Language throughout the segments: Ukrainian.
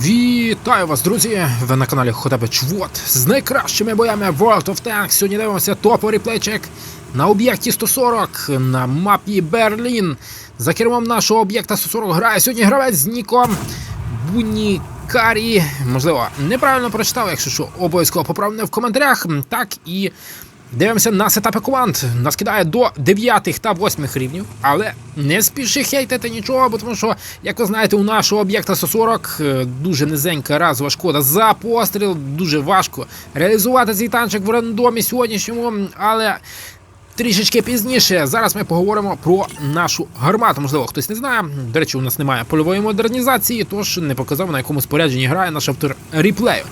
Вітаю вас, друзі! Ви на каналі Хотабе Чвот з найкращими боями World of Tanks. Сьогодні дивимося топовий плейчек на об'єкті 140 на мапі Берлін. За кермом нашого об'єкта 140 грає сьогодні гравець з ніком Бунікарі. Можливо, неправильно прочитав, якщо що, обов'язково поправте в коментарях. Так і Дивимося на сетапи команд. Нас кидає до 9 та 8 рівнів, але не спіши хейтити нічого, бо тому що, як ви знаєте, у нашого об'єкта 140 е, дуже низенька разова шкода за постріл, дуже важко реалізувати цей танчик в рандомі сьогоднішньому, але. Трішечки пізніше. Зараз ми поговоримо про нашу гармату. Можливо, хтось не знає. До речі, у нас немає польової модернізації, тож не показав на якому спорядженні грає наш автор реплею.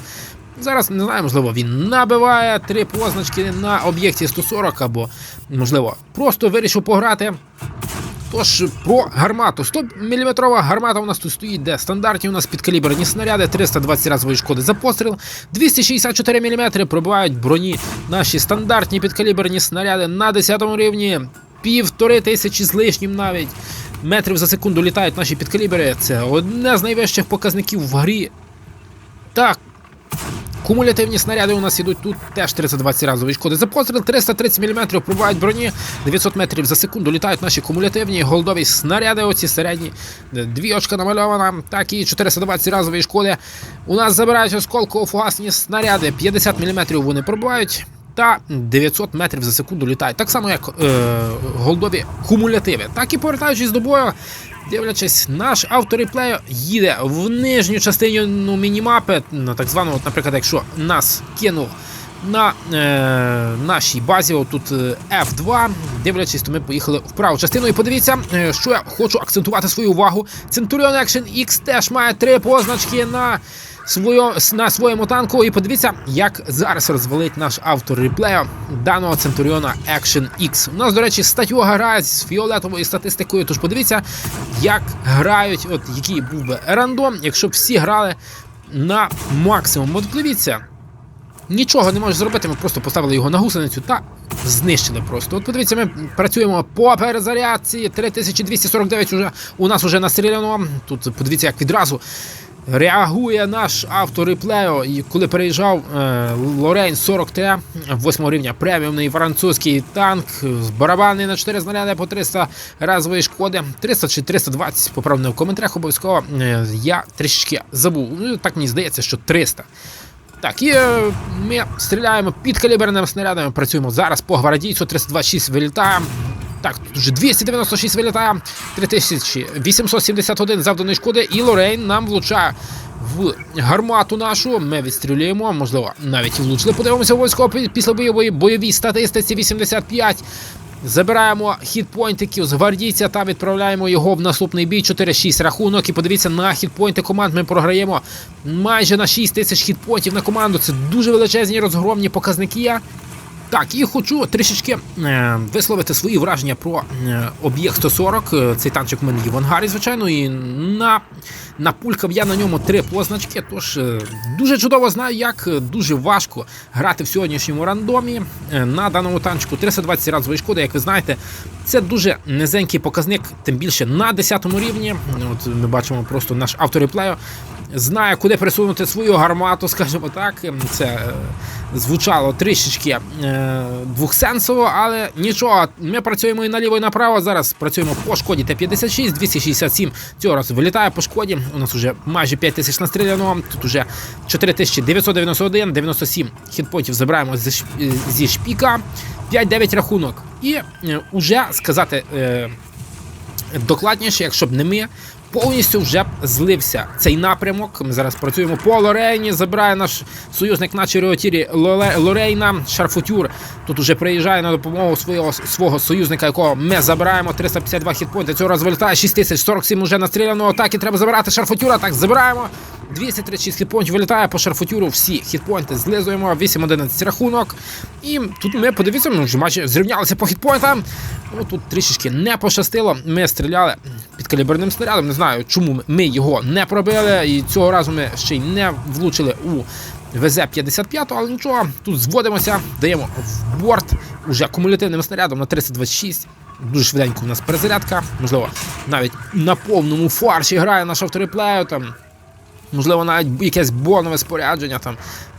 Зараз не знаю, можливо, він набиває три позначки на об'єкті 140, або, можливо, просто вирішив пограти. Тож про гармату. 100 мм гармата у нас тут стоїть, де стандартні у нас підкаліберні снаряди, 320 разової шкоди за постріл, 264 мм пробивають броні наші стандартні підкаліберні снаряди на 10 рівні, півтори тисячі з лишнім навіть. Метрів за секунду літають наші підкалібери. Це одне з найвищих показників в грі. Так, Кумулятивні снаряди у нас ідуть тут теж 320 разові шкоди за постріл, 330 мм пробувають броні, 900 метрів за секунду літають наші кумулятивні голдові снаряди, оці середні. Дві очка намальована, так і 420 разові шкоди. У нас забирають осколково-фугасні снаряди, 50 мм вони пробувають. Та 900 метрів за секунду літають. Так само, як е, голдові кумулятиви. Так і повертаючись до бою, Дивлячись, наш автореплей їде в нижню частину мінімапи, на так звану, от, наприклад, якщо нас кинув на е, нашій базі, отут е, F2, дивлячись, то ми поїхали в праву частину. І подивіться, е, що я хочу акцентувати свою увагу. Centurion Action X теж має три позначки на свою, на своєму танку. І подивіться, як зараз розвалить наш автор реплею даного Centurion Action X. У нас, до речі, статюга грає з фіолетовою статистикою. Тож подивіться, як грають, от який був би рандом, якщо б всі грали на максимум. От подивіться. Нічого не можеш зробити, ми просто поставили його на гусеницю та знищили просто. От подивіться, ми працюємо по перезарядці. 3249 уже у нас вже настріляно. Тут подивіться, як відразу реагує наш автореплею. І коли переїжджав е, Лорейн 40Т 8 рівня преміумний французький танк з барабани на 4 снаряди по 300 разової шкоди. 300 чи 320, поправте в коментарях обов'язково. Е, я трішечки забув. Ну, так мені здається, що 300. Так, і е, ми стріляємо під каліберними снарядами, працюємо зараз по гвардійцю 326 вилітає. Так, тут вже 296 вилітає, 3871 завданої шкоди, і Лорейн нам влучає в гармату нашу. Ми відстрілюємо, можливо, навіть і влучили. Подивимося обов'язково після бойової бойовій статистиці 85. Забираємо хітпойнтиків з гвардійця та відправляємо його в наступний бій. 4-6 рахунок. І подивіться на хітпойнти команд. Ми програємо майже на 6 тисяч хітпойнтів на команду. Це дуже величезні розгромні показники. Так, і хочу трішечки е, висловити свої враження про е, об'єкт 140. Е, Цей танчик в мене є в ангарі, звичайно, і на, напулькав я на ньому три позначки. Тож е, дуже чудово знаю, як е, дуже важко грати в сьогоднішньому рандомі е, на даному танчику. 320 разової шкоди, як ви знаєте, це дуже низенький показник, тим більше на 10 рівні. От Ми бачимо просто наш автореплею. Знає, куди присунути свою гармату, скажімо так. Це е, звучало трішечки е, двохсенсово, але нічого. Ми працюємо і наліво, і направо. Зараз працюємо по шкоді Т-56, 267 цього разу вилітає по шкоді. У нас вже майже 5 тисяч настріляно. Тут уже 4991, 97 хітпотів забираємо зі, зі шпіка. 5-9 рахунок. І е, уже сказати. Е, докладніше, якщо б не ми. Повністю вже злився цей напрямок. Ми зараз працюємо по Лорейні. Забирає наш союзник на Череотірі Лорейна. Шарфутюр тут уже приїжджає на допомогу свого свого союзника, якого ми забираємо. 352 хітпойнти. Цього разу вилітає 6047 уже настріляно. Атаки треба забирати Шарфутюра. Так, забираємо. 236 хітпойнтів вилітає по шарфутюру. Всі хітпойнти злизуємо. 8-11 рахунок. І тут ми подивіться, ми вже майже зрівнялися по хітпойнтам. Ну тут трішечки не пощастило. Ми стріляли під каліберним снарядом. Не знаю, чому ми його не пробили. І цього разу ми ще й не влучили у ВЗ-55, але нічого, тут зводимося, даємо в борт уже кумулятивним снарядом на 326. Дуже швиденько у нас перезарядка. Можливо, навіть на повному фарші грає наш автореплею там. Можливо, навіть якесь бонове спорядження там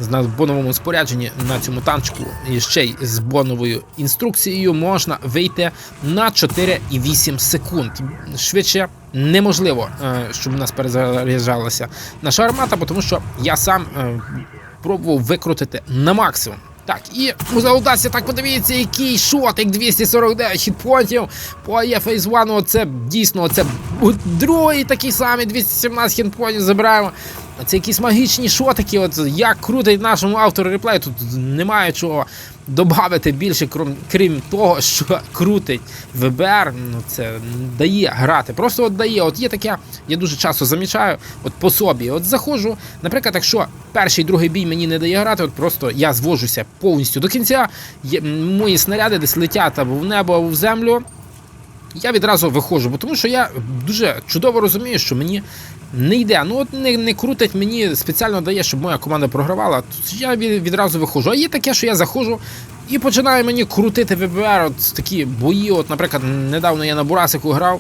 на боновому спорядженні на цьому танчику і ще й з боновою інструкцією можна вийти на 4,8 секунд. Швидше неможливо, е, щоб у нас перезаряджалася наша армата, тому що я сам е, пробував викрутити на максимум. Так, і у Заудасі, так подивіться, який шотик 249 хітпонтів по Фейс 1. це дійсно, це другий такий самий 217 хітпонтів забираємо. Це якісь магічні шотики. От як крутить нашому автору реплею, тут немає чого додати більше, крім, крім того, що крутить ВБР. Ну це дає грати. Просто от дає. От є таке, я дуже часто замічаю, от по собі. От заходжу, наприклад, якщо перший другий бій мені не дає грати, от просто я звожуся повністю до кінця. Мої снаряди десь летять або в небо, або в землю. Я відразу виходжу, бо тому що я дуже чудово розумію, що мені не йде. Ну от не, не крутить мені спеціально дає, щоб моя команда програвала. Я відразу виходжу. А є таке, що я заходжу і починаю мені крутити ВБР. От такі бої. От, наприклад, недавно я на Бурасику грав.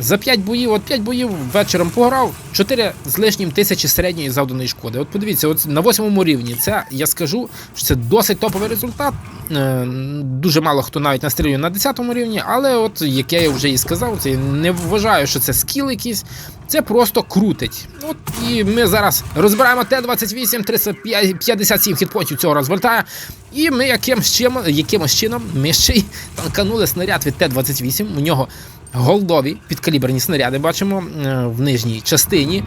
За 5 боїв, от 5 боїв вечором пограв, 4 з лишнім тисячі середньої завданої шкоди. От подивіться, от на восьмому рівні це я скажу, що це досить топовий результат. Е, Дуже мало хто навіть настрілює на 10 рівні, але от як я вже і сказав, це не вважаю, що це скіл якийсь. Це просто крутить. От і ми зараз розбираємо Т-28, 357 хітпонтів цього розвертає. І ми якимсь, чим, якимось чином ми ще й танканули снаряд від Т-28. У нього голдові підкаліберні снаряди бачимо е, в нижній частині.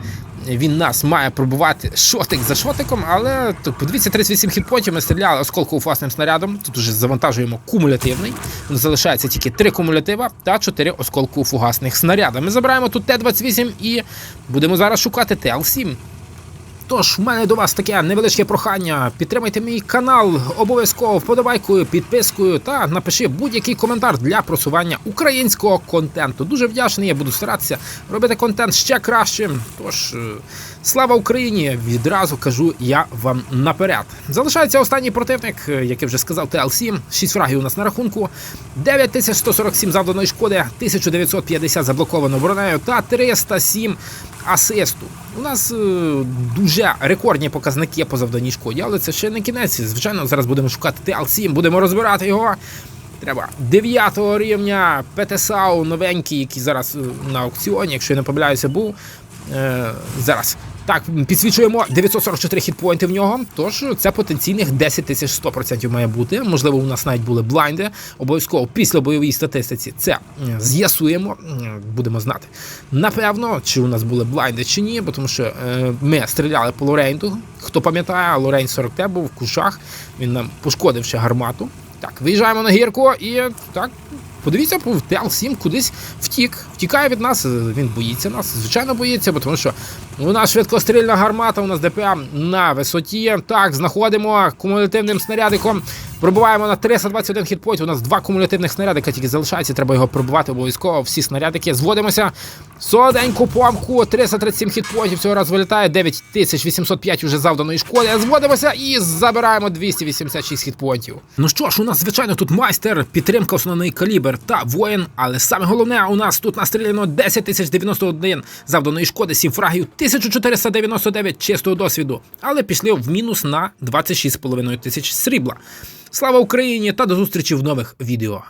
Він нас має пробувати шотик за шотиком, але тут подивіться 38 хітпотів ми стріляли осколково-фасним снарядом. Тут уже завантажуємо кумулятивний. Залишається тільки 3 кумулятива та 4 осколково-фугасних снаряда. Ми забираємо тут Т-28 і будемо зараз шукати ТЛ-7. Тож, в мене до вас таке невеличке прохання. Підтримайте мій канал обов'язково вподобайкою, підпискою та напиши будь-який коментар для просування українського контенту. Дуже вдячний, я буду старатися робити контент ще кращим. Тож, е, слава Україні! Відразу кажу я вам наперед. Залишається останній противник, е, який вже сказав, ТЛ-7. 6 фрагів у нас на рахунку. 9147 завданої шкоди, 1950 заблоковано бронею та 307 асисту. У нас е, дуже рекордні показники по завданій шкоді, але це ще не кінець. Звичайно, зараз будемо шукати ТЛ-7, будемо розбирати його. Треба 9 рівня ПТСАУ новенький, який зараз е, на аукціоні, якщо я не помиляюся, був. Зараз. Так, підсвічуємо 944 хітпойнти в нього. Тож це потенційних 10 тисяч 100% має бути. Можливо, у нас навіть були блайнди. Обов'язково після бойовій статистиці це з'ясуємо, будемо знати. Напевно, чи у нас були блайнди чи ні, бо тому що е, ми стріляли по Лорейнту. Хто пам'ятає, Лорейн 40Т був в кушах. Він нам пошкодив ще гармату. Так, виїжджаємо на гірку і так. Подивіться, ТЛ-7 кудись втік, втікає від нас. Він боїться нас, звичайно боїться, бо тому що у нас швидкострільна гармата, у нас ДПМ на висоті. Так, знаходимо кумулятивним снарядиком. Пробуваємо на 321 хітпойт. У нас два кумулятивних снарядика тільки залишається. Треба його пробувати обов'язково. Всі снарядики. Зводимося. Солоденьку помку. 337 хітпоінтів. Цього раз вилітає. 9805 уже завданої шкоди. Зводимося і забираємо 286 хітпоінтів. Ну що ж, у нас, звичайно, тут майстер, підтримка основний калібр та воїн. Але саме головне, у нас тут настріляно 10091 завданої шкоди, 7 фрагів, 1499 чистого досвіду. Але пішли в мінус на 26,5 тисяч срібла. Слава Україні та до зустрічі в нових відео.